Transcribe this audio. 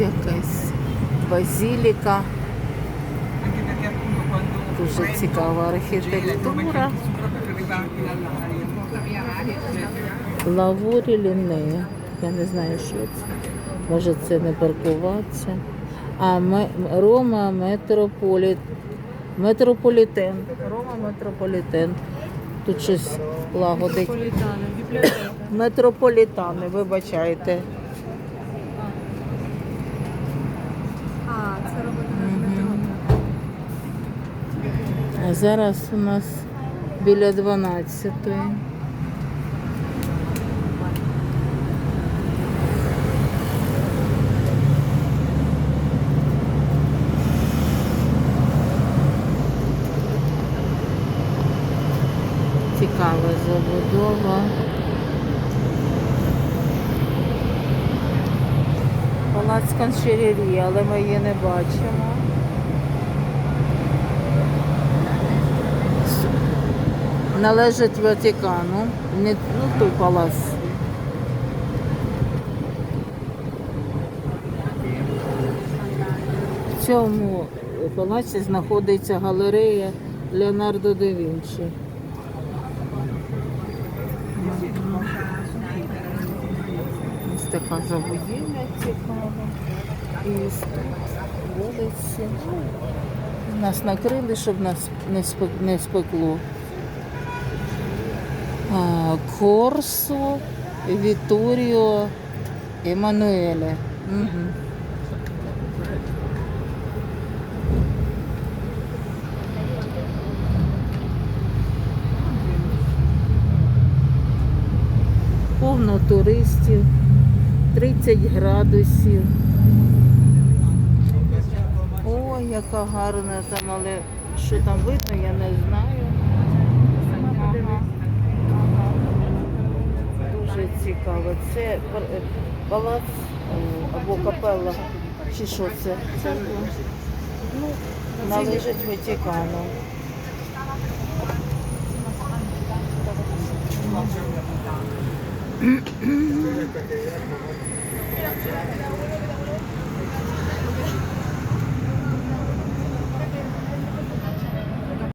Якась базіліка. Дуже цікава архітектура. Лавурі лінея. Я не знаю, що це. Може це не паркуватися. А Рома метрополіт. Метрополітен. Рома метрополітен. Тут щось лагодить. Метрополітани, вибачайте. А зараз у нас біля 12-ї. Цікава забудова. Палац канцелярії, але ми її не бачимо. Належить Ватикану, не ну, той палац. В цьому палаці знаходиться галерея Леонардо да Вінчі. Ось така забудівля цікава. І тут вулиці. Нас накрили, щоб нас не спекло. А, Корсо, Віторіо, Еммануеле. Угу. Повно туристів, 30 градусів. Ой, яка гарна там, але що там видно, я не знаю. Ага. Дуже цікаво. Це е, палац е, або капелла. Чи що це? Це ну, належить Ватикану.